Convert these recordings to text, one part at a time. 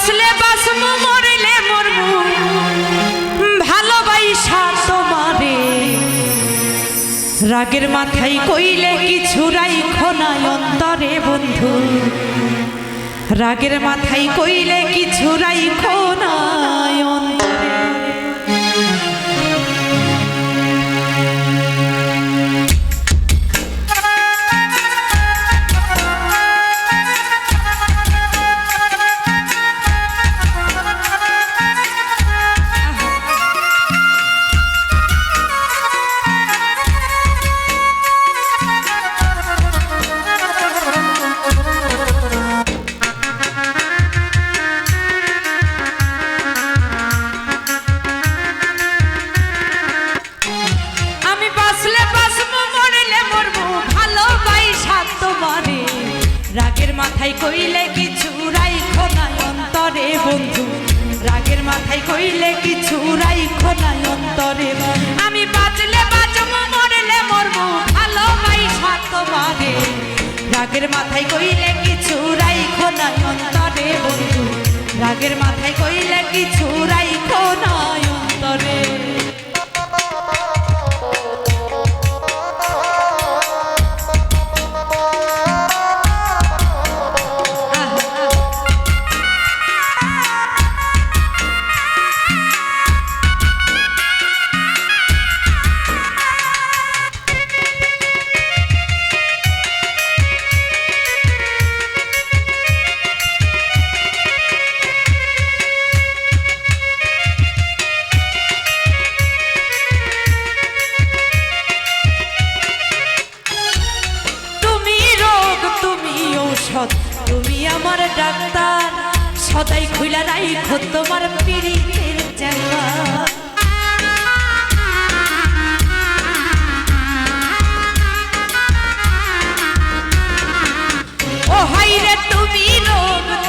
বাসলে বাসমু মরিলে মরবু। ভালোবাসা তোমারে। রাগের মাথায় কইলে কিছু রাইখো না অন্তরে বন্ধু। রাগের মাথায় কইলে রাগের মাথায় কইলে কিছু রাইখো না, অন্তরে বন্ধু। রাগের মাথায় কইলে কিছু রাইখো না, অন্তরে আমি বাঁচলে বাঁচবো মরলে মরবো ভালোবাসা তোমারে। রাগের মাথায় কইলে কিছু রাইখো না, অন্তরে বন্ধু। রাগের মাথায় কইলে কিছু রাইখো সদাই খুইলা রাইখো তোমার পিড়িতের চেম্বার ও হাই তুমি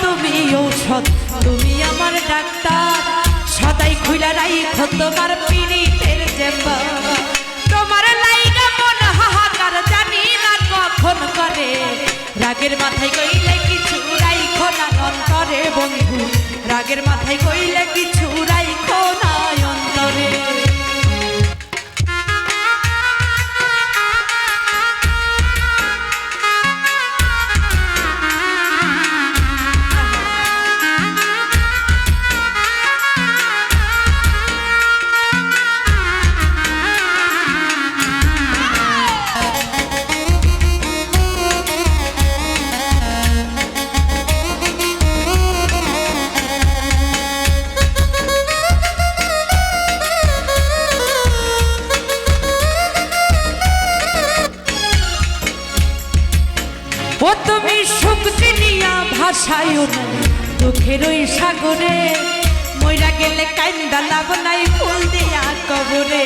তুমি ঔষধ, তুমি আমার ডাক্তার। সদাই খুইলা রাইখো তোমার পিড়িতের চেম্বার তোমার লাইগা মন হাহাকার জানি না কখন করে। রাগের মাথায় কইলে রাগের মাথায় কইলে কিছু চিনিয়া ভাষায় না দুঃখের ওই সাগরে। মইরা গেলে কান্দা লাভ নাই ফুল দিয়া কবরে।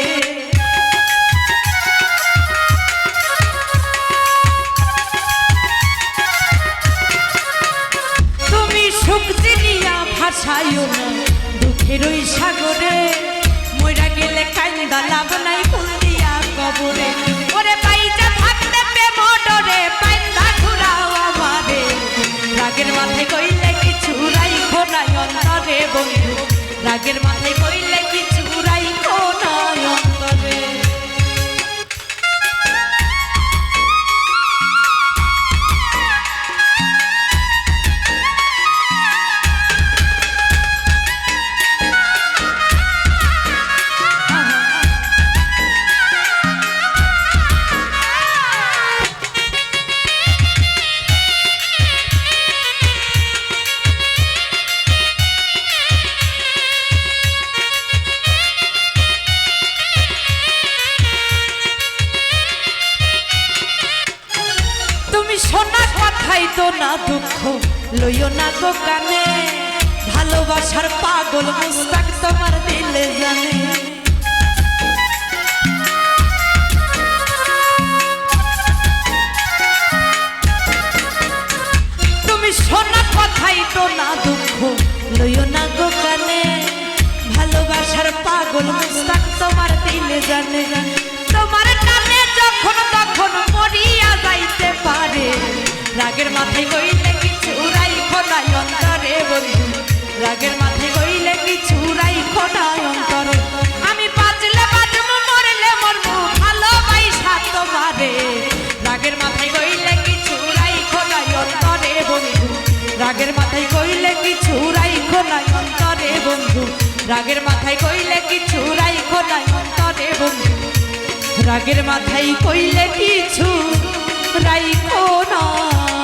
তুমি সুখ চিনিয়া ভাষায় না, দুঃখের ওই সাগরে। অন্তরে বন্ধু। রাগের মাথায় কইলে কথাই তো না দুঃখ, লইও না গো কানে। ভালোবাসার পাগল মুস্তাক তোমার দিলে জানে। তুমি শোনা কথাই তো না দুঃখ, লইও না গো কানে। ভালোবাসার পাগল মুস্তাক তোমার দিলে জানে। তোমার কানে যখন তখন মরিয়া যাইতে পারে। রাগের মাথায় কইলে কিছু রাই খোনায় অন্তরে বলি। রাগের মাথায় কইলে কিছু রাই খোনায় অন্তরে। আমি পাঁচলে বাঁচব, মরলে মরব, ভালোবাসা সাতবারে রাগের মাথায় কইলে কিছু রাই খোনায় অন্তরে বলি। রাগের মাথায় কইলে কিছু রাই খোনায় অন্তরে বন্ধু। রাগের মাথায় কইলে কিছু রাই খোনায় অন্তরে বন্ধু। রাগের মাথায় কইলে কিছু রাইখো না।